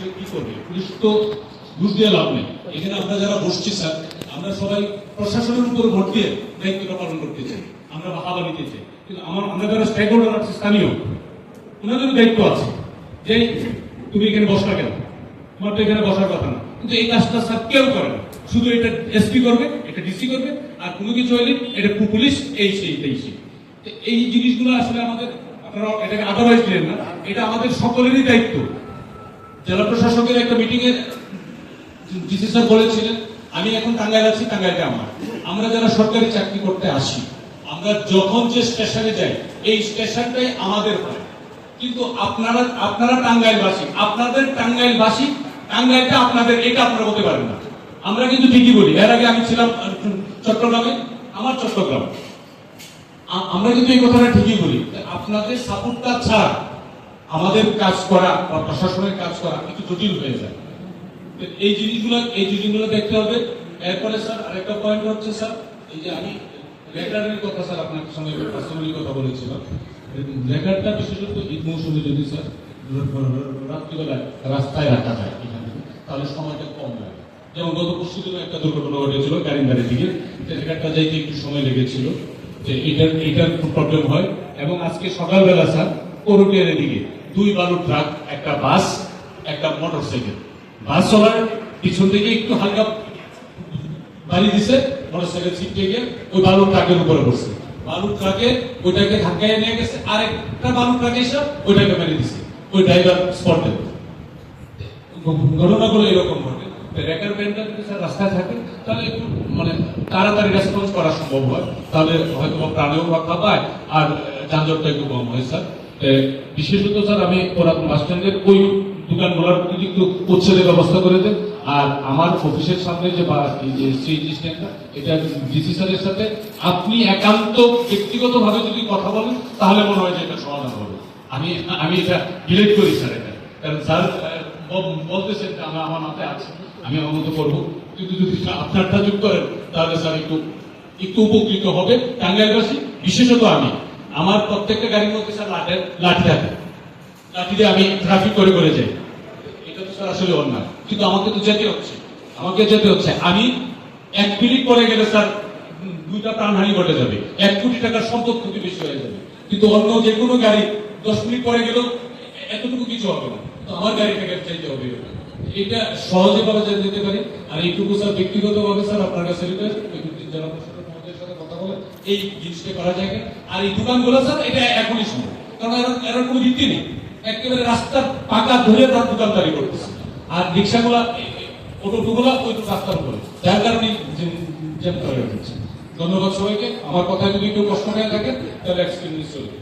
আসলে কি করবে? পুলিশ তো ঘুষ দিয়ে লাভ নেই। এখানে আমরা যারা বসছি, স্যার, আমরা সবাই প্রশাসনের উপর ভোট দিয়ে দায়িত্বটা পালন করতে চাই। আমরা হাওয়া নিতে চাই। কিন্তু আমার আমরা যারা স্টেক হোল্ডার আছে, স্থানীয়, ওনাদেরও দায়িত্ব আছে যে তুমি এখানে বসবা কেন? তোমার তো এখানে বসার কথা না। কিন্তু এই কাজটা, স্যার, কেউ করে না। শুধু এটা এসপি করবে, এটা ডিসি করবে, আর কোনো কিছু হলে এটা পুলিশ এই সেই এই সেই। এই জিনিসগুলো আসলে আমাদের আপনারা এটাকে আদারওয়াইজ দিলেন না। এটা আমাদের সকলেরই দায়িত্ব। জেলা প্রশাসকের একটা মিটিং এ ডিসি স্যার বলেছিলেন, আমি এখন টাঙ্গাইল আছি, টাঙ্গাইলটা আমার। আমরা যারা সরকারি চাকরি করতে আসি, আমরা যখন যে স্টেশনে যাই, এই স্টেশনটাই আমাদের হয়। কিন্তু আপনারা আপনারা টাঙ্গাইলবাসী, আপনাদের টাঙ্গাইলবাসী, টাঙ্গাইলটা আপনাদের, এটা আপনারা বলতে পারেন না। আমরা কিন্তু ঠিকই বলি, এর আগে আমি ছিলাম চট্টগ্রামে, আমার চট্টগ্রাম। আমরা কিন্তু এই কথাটা ঠিকই বলি আপনাদের সাপোর্টটা ছাড়া আমাদের কাজ করা বা প্রশাসনের কাজ করা একটু জটিল হয়ে যায়। এই জিনিসগুলো এই জিনিসগুলো দেখতে হবে। এরপরে স্যার, আরেকটা পয়েন্ট হচ্ছে স্যার, এই যে আমি লেটারের কথা স্যার আপনার সঙ্গে পার্সোনালি কথা বলেছিলাম। লেটারটা বিশেষত ঈদ মৌসুমে যদি স্যার রাত্রিবেলায় রাস্তায় রাখা যায় এখানে, তাহলে সময়টা কম লাগে। যেমন গত পরশু একটা দুর্ঘটনা ঘটেছিল কারিমবাড়ির দিকে লেটারটা যাইতে একটু সময় লেগেছিল। যে এটার এটার প্রবলেম হয়। এবং আজকে সকালবেলা স্যার করুটিয়ার দিকে দুই বালু ট্রাক, একটা বাস, একটা মোটর সাইকেল বাস চলার পিছন থেকে একটু হালকা বাড়ি দিছে মোটর সাইকেল ছিটকে গিয়ে ওই বালু ট্রাকের উপরে বসছে বালু ট্রাকে ওইটাকে ধাক্কায় নিয়ে গেছে আর একটা বালু ট্রাকে এসে ওইটাকে মেরে দিছে, ওই ড্রাইভার স্পটে ঘটনাগুলো এরকম ঘটে। রেকার ব্যান্ডটা যদি রাস্তায় থাকে, তাহলে একটু মানে তাড়াতাড়ি রেসপন্স করা সম্ভব হয়। তাহলে হয়তো প্রাণেও রক্ষা পায় আর যানজটটা একটু কম হয়, স্যার। বিশেষত স্যার, আমি পুরাতন বাস স্ট্যান্ডের ওই দোকানগুলোর উচ্ছেদের ব্যবস্থা করে দেন। আর আমার অফিসের সামনে যে সিএনজি এটা ডিসি স্যারের সাথে আপনি একান্ত ব্যক্তিগতভাবে যদি কথা বলেন, তাহলে মনে হয় যে এটা সমাধান হবে। আমি আমি এটা ডিলেট করি স্যার এটা। কারণ স্যার বলতেছেন আমার আমার মাথায় আছে, আমি আমার মতো করব। কিন্তু যদি আপনারটা যোগ করেন, তাহলে স্যার একটু একটু উপকৃত হবে টাঙ্গাইলবাসী, বিশেষত আমি। আমার প্রত্যেকটা গাড়ির মধ্যে স্যার লাঠি লাঠি থাকে। লাঠি দিয়ে আমি ট্রাফিক করে করে যাই। এটা তো স্যার আসলে অন্যায়। কিন্তু আমাকে তো যেতে হচ্ছে। আমাকে যেতে হচ্ছে। আমি এক মিনিট পরে গেলে স্যার দুইটা প্রাণহানি ঘটে যাবে। এক কোটি টাকার সম্পদ ক্ষতি বেশি হয়ে যাবে। কিন্তু অন্য যে কোনো গাড়ি দশ মিনিট পরে গেলেও এতটুকু কিছু হবে না। তো আমার গাড়িটাকে চাইতে হবে এটা সহজে ভাবে যেতে পারি। আর এইটুকু স্যার ব্যক্তিগতভাবে স্যার আপনার কাছে বলে এই জিনিসটা করা যায়। আর এই দোকানগুলো স্যার এটা এখনই কারণ এর কোনো ভিত্তি নেই একেবারে রাস্তার পাকা ধরে তার দোকানদারি করতেছে আর রিক্সাগুলা অটোগুলা ওই রাস্তার উপরে যার কারণে জ্যাম ধন্যবাদ সবাইকে আমার কথা যদি কেউ প্রশ্ন হয়ে থাকে তাহলে এক্সপিরিয়েন্স চলবে